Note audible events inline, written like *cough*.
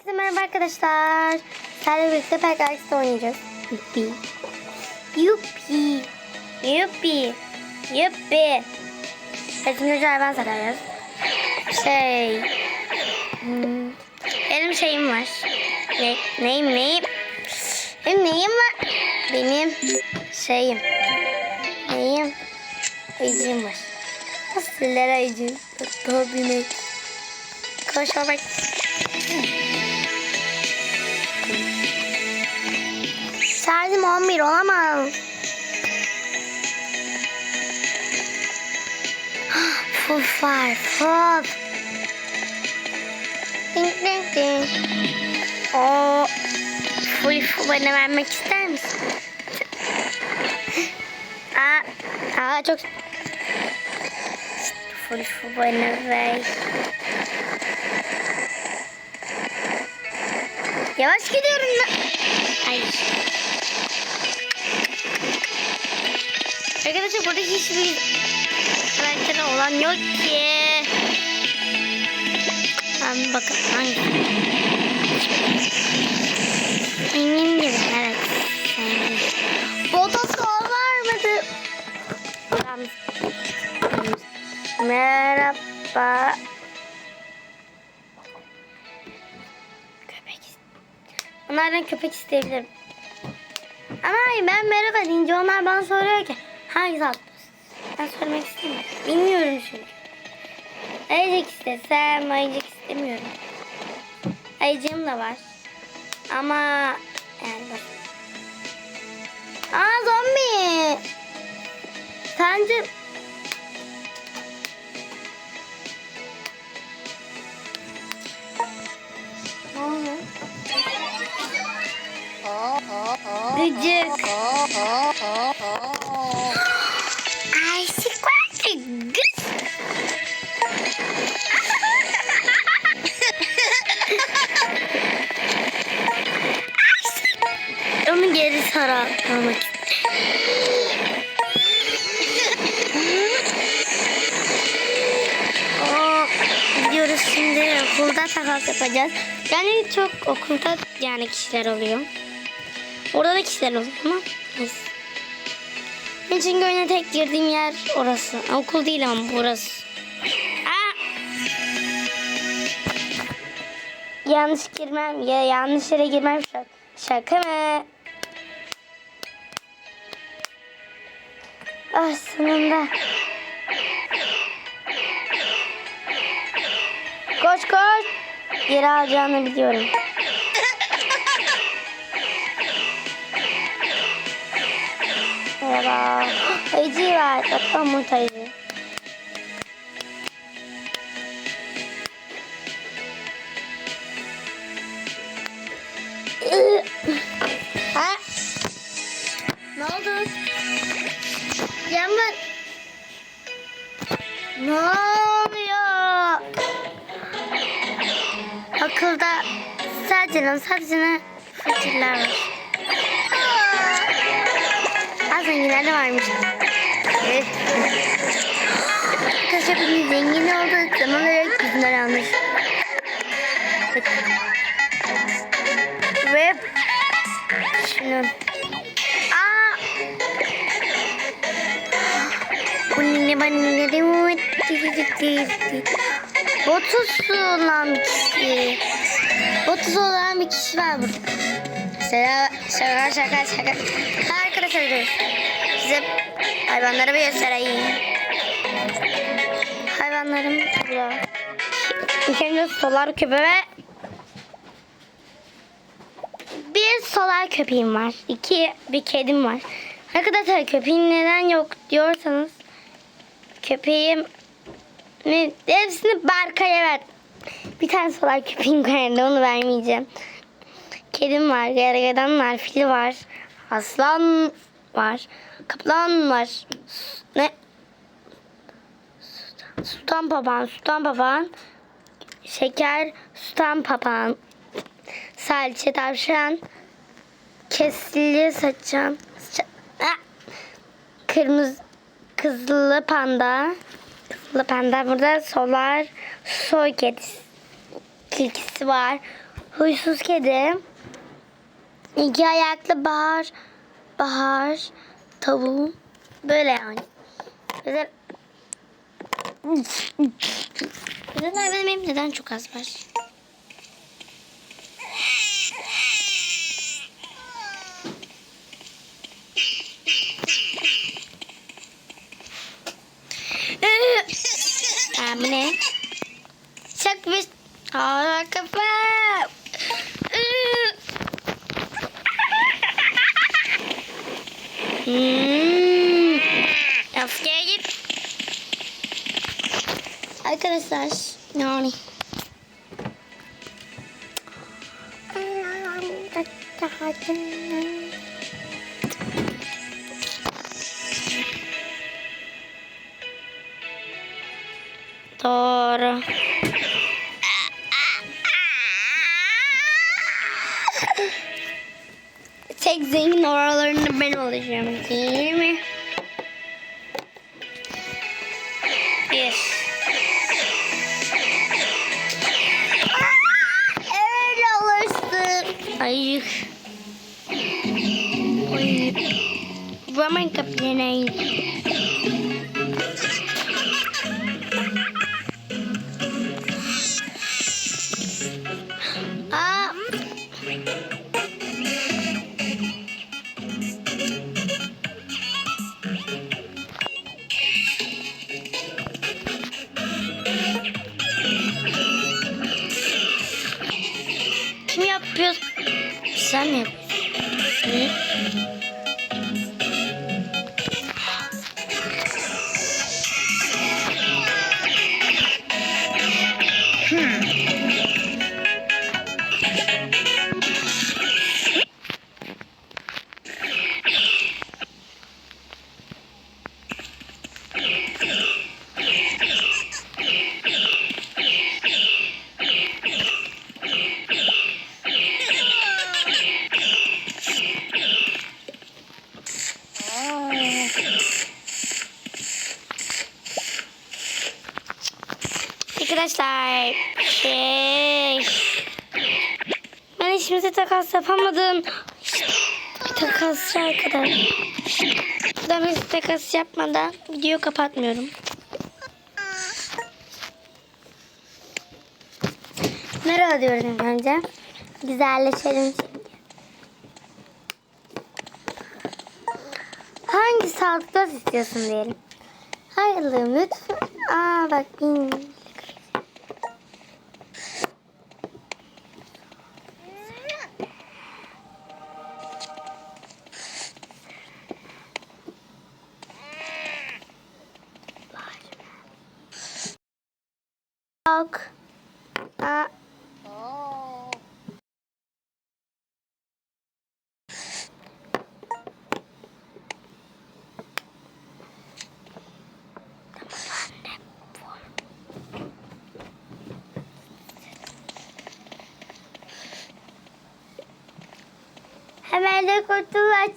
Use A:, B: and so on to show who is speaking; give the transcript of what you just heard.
A: Herkese merhaba arkadaşlar. Sizlerle birlikte Pegasus'ta oynayacağız. Yuppi. Yuppi. Yuppi. Yuppi. Resimde hayvan sarayız. Şey. Hmm, benim şeyim var. Ne, neyim neyim? Benim neyim var? Benim şeyim. Neyim? Ayıcığım var. Nasıllar ayıcığım? Tabii Koş bak. Şarjım 11 olamaz. Fuf var. Fuf. Ding ding ding. O full fu bana vermek ister misin? *gasps* Aa, aa çok full fu bana ver. Yavaş gidiyorum lan. Ay. Arkadaşlar burada hiçbir karakter olan yok ki. Ben bakın hangi? Benim gibi evet. Protokol var? Tamam. Merhaba. Köpek Onlardan köpek isteyebilirim. Ama hayır ben merhaba deyince onlar bana soruyor ki hangi tatlı? Ben söylemek istemiyorum. Bilmiyorum çünkü. Ayıcık istesem ayıcık istemiyorum. Ayıcığım da var. Ama yani bak. Aa zombi. Sence? Gıcık. Okulda takas yapacağız. Yani çok okulda yani kişiler oluyor. Orada da kişiler oluyor ama neyse. Çünkü oyuna tek girdiğim yer orası. Okul değil ama burası. Aa! Yanlış girmem ya yanlış yere girmem şaka, şaka mı? Ah sonunda. Koş koş. Geri alacağını biliyorum. Merhaba. Ayıcı var. Bakalım Umut ayıcı. ha? Ne oldu? Yağmur. Ne oluyor? okulda sadece sadece fakirler var. Az zenginler de varmış. Evet. Arkadaşlar bunun zengin olduğu zaman olarak yüzünden almış. Ve şunun. Aa! Bu ne bana ne demek? 30 olan bir kişi. 30 olan bir kişi var burada. Selam, şaka şaka şaka. Arkadaşlar dur. Size hayvanları bir göstereyim. Hayvanlarım burada. İkinci solar köpeği bir solar köpeğim var. İki bir kedim var. Arkadaşlar köpeğin neden yok diyorsanız köpeğim ne hepsini Berkay'a ver. Bir tane solar köpeğim vardı onu vermeyeceğim. Kedim var, gergedan var, fil var, aslan var, kaplan var. Ne? Sultan papağan, sultan papağan, şeker, sultan papağan, salça tavşan, kesili saçan, kırmızı kızılı panda, panda burada solar soy kedisi. tilkisi var. Huysuz kedi. İki ayaklı bahar. Bahar. Tavuğu. Böyle yani. Güzel. Hayvanım benim neden çok az var? Aa, bu ne? Çok bir... Aa, kafa. Hmm. Askere git. Arkadaşlar yani. Doğru. Tek zengin oralarında ben olacağım değil mi? Yes. koyup koyup vuramayın kapılarına Thank you. вперед. Сами. İşimize takas yapamadım. Bir takasçı arkadaş. Ben hiç takas yapmadan videoyu kapatmıyorum. Diyoruz ilk önce. Güzelleşelim şimdi. Hangi sağlıklı istiyorsun diyelim. Hayırlı lütfen. Aa bak bin. Yok. Aa. Hemen de kutu aç.